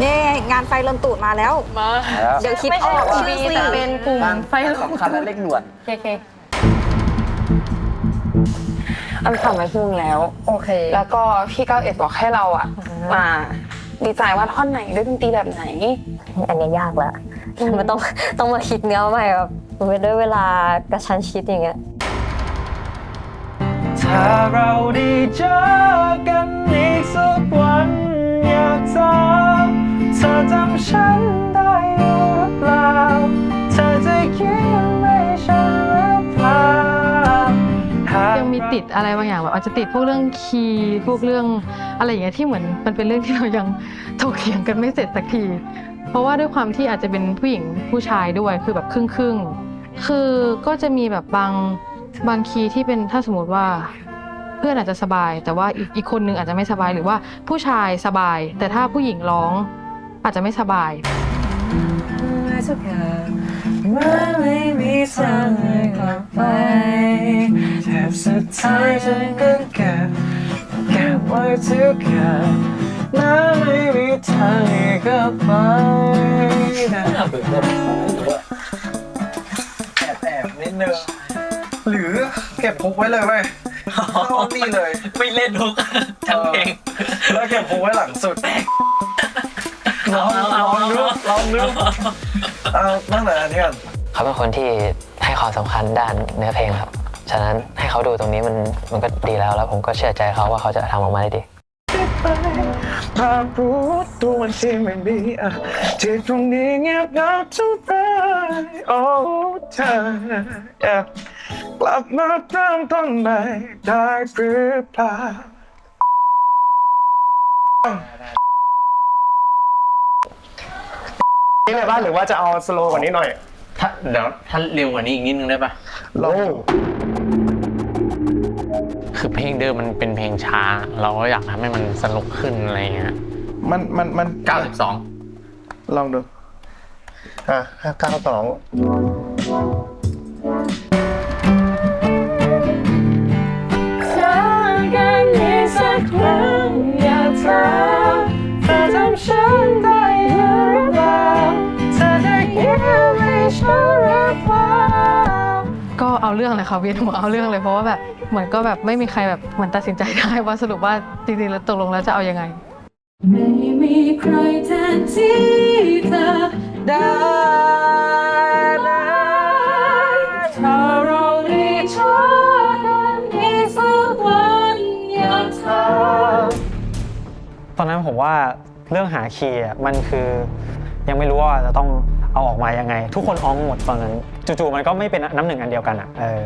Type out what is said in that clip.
เย่งานไฟลนตูดมาแล้ว มาแล้วเดี๋ยวคิดออกชื่อสิเป็นกลุ่มไฟลงสำคัญและเร่งด่วนเคเคอันทำไว้ครึ่งแล้ว โอเค แล้วก็พี่เก้าเอ็ดบอกให้เราอะมาดีไซน์ว่าท่อนไหนด้วยดนตรีแบบไหน อันนี้ยากแล้วมันต้องต้องมาคิดเนื้อใหม่แบบด้วยเวลากระชั้นชิดอย่างเงี้ยถ้าเราได้เจอ ฉันได้อยู่หรือเปล่า เธอจะยิ้มให้ฉันหรือเปล่ายังมีติดอะไรบางอย่างแบบอาจจะติดพวกเรื่องคีย์พวกเรื่องอะไรอย่างเงี้ยที่เหมือนมันเป็นเรื่องที่เรายังถกเถียงกันไม่เสร็จสักที เพราะว่าด้วยความที่อาจจะเป็นผู้หญิงผู้ชายด้วยคือแบบครึ่งครึ่งคือก็จะมีแบบบางบางคีย์ที่เป็นถ้าสมมติว่าเพื่อนอาจจะสบาย แต่ว่าอีกอีกคนนึงอาจจะไม่สบายหรือว่าผู้ชายสบาย แต่ถ้าผู้หญิงร้อง อาจจะไม่สบายทุกอย่างมันไม่มีทางให้กลับไปแทบสุดท้ายฉันก็เก็บเก็บไว้ทุกอย่างมันไม่มีทางให้กลับไปได้แอบแอบนิดนึงหรือเก็บพกไว้เลยเว้ยเข้านี่เลย ไม่เล่นทุกทั้งเพลงแล้วเก็บพกไว้หลังสุด ลองลองดูลองดูเอาตั้งแต่อันนี้ก่อนเขาเป็นคนที่ให้ความสำคัญด้านเนื้อเพลงครับ ฉะนั้นให้เขาดูตรงนี้มันมันก็ดีแล้ว แล้วผมก็เชื่อใจเขาว่าเขาจะทำออกมาได้ดี ภาพรู้ตัววันที่ไม่มีอะที่ตรงนี้เงียบเหงาเท่าไรโอ้เธอ yeah กลับมาเริ่มต้นใหม่ได้หรือเปล่า นี่เลยป่ะหรือว่าจะเอาสโลว์กว่านี้หน่อยถ้าเดี๋ยวถ้าเร็วกว่านี้อีกนิดนึงได้ปะลองคือเพลงเดิมมันเป็นเพลงช้า เราก็อยากทำให้มันสนุกขึ้นอะไรอย่างเงี้ยมันมันมัน92 ลองดูอะห้าเก้าสอง เอาเรื่องเลยค่ะเวียนหัวเอาเรื่องเลยเพราะว่าแบบเหมือนก็แบบไม่มีใครแบบเหมือนตัดสินใจได้ว่าสรุปว่าจริงๆแล้วตกลงแล้วจะเอายังไง ไม่มีใครแทนที่เธอได้ถ้าเราได้เจอกันอีกสักวันอยากถามตอนนั้นผมว่าเรื่องหาคีย์อะมันคือ ยังไม่รู้ว่าจะต้องเอาออกมายังไง ทุกคนอ้องหมดตอนนั้น จู่ๆมันก็ไม่เป็นน้ำหนึ่งอันเดียวกันอะเออ